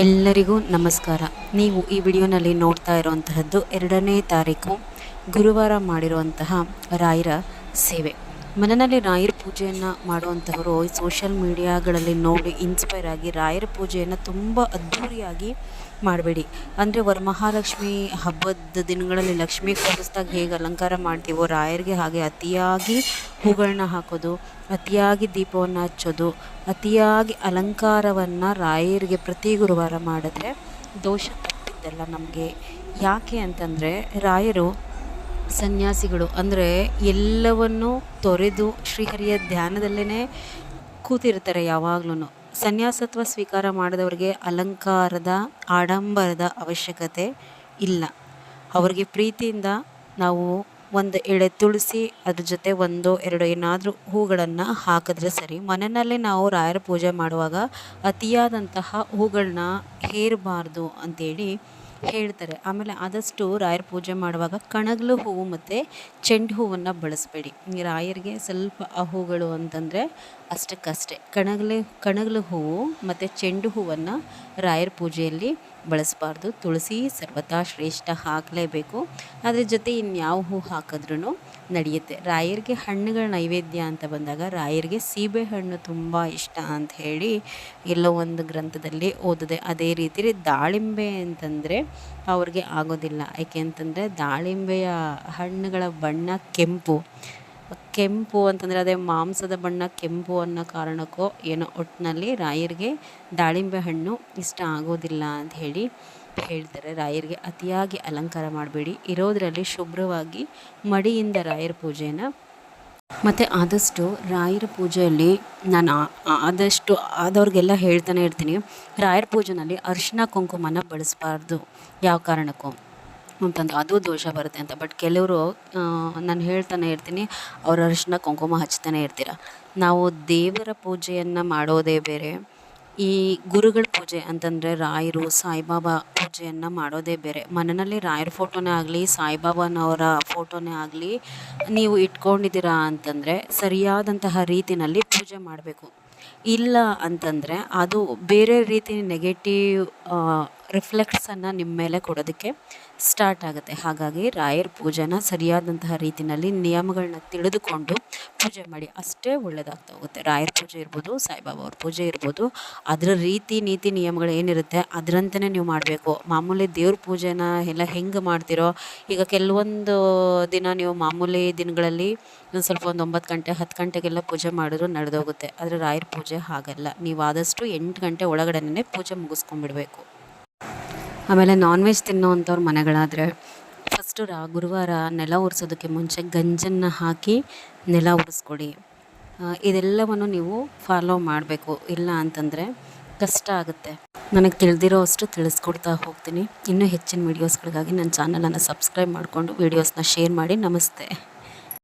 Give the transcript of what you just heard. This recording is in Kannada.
ಎಲ್ಲರಿಗೂ ನಮಸ್ಕಾರ. ನೀವು ಈ ವಿಡಿಯೋನಲ್ಲಿ ನೋಡ್ತಾ ಇರುವಂತಹದ್ದು ಎರಡನೇ ತಾರೀಕು ಗುರುವಾರ ಮಾಡಿರುವಂತಹ ರಾಯರ ಸೇವೆ. ಮನೆಯಲ್ಲಿ ರಾಯರ ಪೂಜೆಯನ್ನು ಮಾಡುವಂಥವರು ಸೋಷಿಯಲ್ ಮೀಡಿಯಾಗಳಲ್ಲಿ ನೋಡಿ ಇನ್ಸ್ಪೈರ್ ಆಗಿ ರಾಯರ ಪೂಜೆಯನ್ನು ತುಂಬ ಅದ್ಧೂರಿಯಾಗಿ ಮಾಡಬೇಡಿ. ಅಂದರೆ ವರಮಹಾಲಕ್ಷ್ಮಿ ಹಬ್ಬದ ದಿನಗಳಲ್ಲಿ ಲಕ್ಷ್ಮಿ ಕೂರಿಸ್ದಾಗ ಹೇಗೆ ಅಲಂಕಾರ ಮಾಡ್ತೀವೋ ರಾಯರಿಗೆ ಹಾಗೆ ಅತಿಯಾಗಿ ಹೂಗಳನ್ನ ಹಾಕೋದು, ಅತಿಯಾಗಿ ದೀಪವನ್ನು ಹಚ್ಚೋದು, ಅತಿಯಾಗಿ ಅಲಂಕಾರವನ್ನು ರಾಯರಿಗೆ ಪ್ರತಿ ಗುರುವಾರ ಮಾಡಿದ್ರೆ ದೋಷ ತಪ್ಪಿದ್ದಲ್ಲ ನಮಗೆ. ಯಾಕೆ ಅಂತಂದರೆ ರಾಯರು ಸನ್ಯಾಸಿಗಳು. ಅಂದರೆ ಎಲ್ಲವನ್ನು ತೊರೆದು ಶ್ರೀಹರಿಯ ಧ್ಯಾನದಲ್ಲೇ ಕೂತಿರ್ತಾರೆ ಯಾವಾಗ್ಲೂ ಸನ್ಯಾಸತ್ವ ಸ್ವೀಕಾರ ಮಾಡಿದವರಿಗೆ ಅಲಂಕಾರದ, ಆಡಂಬರದ ಅವಶ್ಯಕತೆ ಇಲ್ಲ. ಅವರಿಗೆ ಪ್ರೀತಿಯಿಂದ ನಾವು ಒಂದು ಎಳೆ ತುಳಸಿ, ಅದ್ರ ಜೊತೆ ಒಂದು ಎರಡು ಏನಾದರೂ ಹೂಗಳನ್ನು ಹಾಕಿದ್ರೆ ಸರಿ. ಮನೆಯಲ್ಲೇ ನಾವು ರಾಯರ ಪೂಜೆ ಮಾಡುವಾಗ ಅತಿಯಾದಂತಹ ಹೂಗಳನ್ನ ಹೇರಬಾರ್ದು ಅಂತೇಳಿ ಹೇಳ್ತಾರೆ. ಆಮೇಲೆ ಆದಷ್ಟು ರಾಯರ ಪೂಜೆ ಮಾಡುವಾಗ ಕಣಗಲು ಹೂವು ಮತ್ತು ಚೆಂಡು ಹೂವನ್ನು ಬಳಸಬೇಡಿ. ರಾಯರಿಗೆ ಸ್ವಲ್ಪ ಆ ಹೂಗಳು ಅಂತಂದರೆ ಅಷ್ಟಕ್ಕಷ್ಟೇ. ಕಣಗಲೆ, ಕಣಗಲು ಹೂವು ಮತ್ತು ಚೆಂಡು ಹೂವನ್ನು ರಾಯರ ಪೂಜೆಯಲ್ಲಿ ಬಳಸಬಾರ್ದು. ತುಳಸಿ ಸರ್ವತಾ ಶ್ರೇಷ್ಠ ಹಾಕಲೇಬೇಕು. ಅದ್ರ ಜೊತೆ ಇನ್ಯಾವ ಹೂ ಹಾಕಿದ್ರೂ ನಡೆಯುತ್ತೆ. ರಾಯರಿಗೆ ಹಣ್ಣುಗಳ ನೈವೇದ್ಯ ಅಂತ ಬಂದಾಗ ರಾಯರಿಗೆ ಸೀಬೆ ಹಣ್ಣು ತುಂಬ ಇಷ್ಟ ಅಂತ ಹೇಳಿ ಎಲ್ಲೋ ಒಂದು ಗ್ರಂಥದಲ್ಲಿ ಓದಿದೆ. ಅದೇ ರೀತಿ ದಾಳಿಂಬೆ ಅಂತಂದರೆ ಅವ್ರಿಗೆ ಆಗೋದಿಲ್ಲ. ಯಾಕೆ ಅಂತಂದರೆ ದಾಳಿಂಬೆಯ ಹಣ್ಣುಗಳ ಬಣ್ಣ ಕೆಂಪು. ಕೆಂಪು ಅಂತಂದರೆ ಅದೇ ಮಾಂಸದ ಬಣ್ಣ ಕೆಂಪು ಅನ್ನೋ ಕಾರಣಕ್ಕೋ ಏನೋ ಒಟ್ಟಿನಲ್ಲಿ ರಾಯರಿಗೆ ದಾಳಿಂಬೆ ಹಣ್ಣು ಇಷ್ಟ ಆಗೋದಿಲ್ಲ ಅಂತ ಹೇಳಿ ಹೇಳ್ತಾರೆ. ರಾಯರಿಗೆ ಅತಿಯಾಗಿ ಅಲಂಕಾರ ಮಾಡಬೇಡಿ. ಇರೋದರಲ್ಲಿ ಶುಭ್ರವಾಗಿ ಮಡಿಯಿಂದ ರಾಯರ ಪೂಜೆನ ಮತ್ತು ಆದಷ್ಟು ರಾಯರ ಪೂಜೆಯಲ್ಲಿ ನಾನು ಆದಷ್ಟು ಆದವ್ರಿಗೆಲ್ಲ ಹೇಳ್ತಾನೆ ಇರ್ತೀನಿ. ರಾಯರ ಪೂಜೆನಲ್ಲಿ ಅರಿಶಿನ ಕುಂಕುಮನ ಬಳಸಬಾರ್ದು. ಯಾವ ಕಾರಣಕ್ಕೂ. ಅಂತಂದು ಅದು ದೋಷ ಬರುತ್ತೆ ಅಂತ. ಬಟ್ ಕೆಲವರು ನಾನು ಹೇಳ್ತಾನೆ ಇರ್ತೀನಿ, ಅವ್ರ ಅರಿಶಿನ ಕುಂಕುಮ ಹಚ್ತಾನೆ ಇರ್ತೀರ. ನಾವು ದೇವರ ಪೂಜೆಯನ್ನು ಮಾಡೋದೇ ಬೇರೆ, ಈ ಗುರುಗಳ ಪೂಜೆ ಅಂತಂದರೆ ರಾಯರು, ಸಾಯಿಬಾಬಾ ಪೂಜೆಯನ್ನು ಮಾಡೋದೇ ಬೇರೆ. ಮನೆಯಲ್ಲಿ ರಾಯರ ಫೋಟೋನೇ ಆಗಲಿ, ಸಾಯಿಬಾಬಾನವರ ಫೋಟೋನೇ ಆಗಲಿ, ನೀವು ಇಟ್ಕೊಂಡಿದ್ದೀರಾ ಅಂತಂದರೆ ಸರಿಯಾದಂತಹ ರೀತಿಯಲ್ಲಿ ಪೂಜೆ ಮಾಡಬೇಕು. ಇಲ್ಲ ಅಂತಂದರೆ ಅದು ಬೇರೆ ರೀತಿ ನೆಗೆಟಿವ್ ರಿಫ್ಲೆಕ್ಟ್ಸನ್ನು ನಿಮ್ಮ ಮೇಲೆ ಕೊಡೋದಕ್ಕೆ ಸ್ಟಾರ್ಟ್ ಆಗುತ್ತೆ. ಹಾಗಾಗಿ ರಾಯರ ಪೂಜೆನ ಸರಿಯಾದಂತಹ ರೀತಿಯಲ್ಲಿ ನಿಯಮಗಳನ್ನ ತಿಳಿದುಕೊಂಡು ಪೂಜೆ ಮಾಡಿ, ಅಷ್ಟೇ ಒಳ್ಳೆಯದಾಗ್ತಾ ಹೋಗುತ್ತೆ. ರಾಯರ ಪೂಜೆ ಇರ್ಬೋದು, ಸಾಯಿಬಾಬಾ ಅವ್ರ ಪೂಜೆ ಇರ್ಬೋದು, ಅದರ ರೀತಿ ನೀತಿ ನಿಯಮಗಳು ಏನಿರುತ್ತೆ ಅದರಂತೆಯೇ ನೀವು ಮಾಡಬೇಕು. ಮಾಮೂಲಿ ದೇವ್ರ ಪೂಜೆನ ಎಲ್ಲ ಹೆಂಗೆ ಮಾಡ್ತಿರೋ, ಈಗ ಕೆಲವೊಂದು ದಿನ ನೀವು ಮಾಮೂಲಿ ದಿನಗಳಲ್ಲಿ ಒಂದು ಸ್ವಲ್ಪ ಒಂದು ಒಂಬತ್ತು ಗಂಟೆ, ಹತ್ತು ಗಂಟೆಗೆಲ್ಲ ಪೂಜೆ ಮಾಡಿದ್ರು ನಡೆದೋಗುತ್ತೆ. ಆದರೆ ರಾಯರ ಪೂಜೆ ಹಾಗಲ್ಲ. ನೀವು ಆದಷ್ಟು ಎಂಟು ಗಂಟೆ ಒಳಗಡೆನೇ ಪೂಜೆ ಮುಗಿಸ್ಕೊಂಡ್ಬಿಡ್ಬೇಕು. ಆಮೇಲೆ ನಾನ್ ವೆಜ್ ತಿನ್ನೋವಂಥವ್ರ ಮನೆಗಳಾದರೆ ಫಸ್ಟು ರಾ ಗುರುವಾರ ನೆಲ ಒರೆಸೋದಕ್ಕೆ ಮುಂಚೆ ಗಂಜನ್ನು ಹಾಕಿ ನೆಲ ಒರೆಸ್ಕೊಡಿ ಇದೆಲ್ಲವನ್ನು ನೀವು ಫಾಲೋ ಮಾಡಬೇಕು. ಇಲ್ಲ ಅಂತಂದರೆ ಕಷ್ಟ ಆಗುತ್ತೆ. ನನಗೆ ತಿಳಿದಿರೋ ಅಷ್ಟು ತಿಳಿಸ್ಕೊಡ್ತಾ ಹೋಗ್ತೀನಿ. ಇನ್ನೂ ಹೆಚ್ಚಿನ ವೀಡಿಯೋಸ್ಗಳಿಗಾಗಿ ನನ್ನ ಚಾನಲನ್ನು ಸಬ್ಸ್ಕ್ರೈಬ್ ಮಾಡಿಕೊಂಡು ವೀಡಿಯೋಸ್ನ ಶೇರ್ ಮಾಡಿ. ನಮಸ್ತೆ.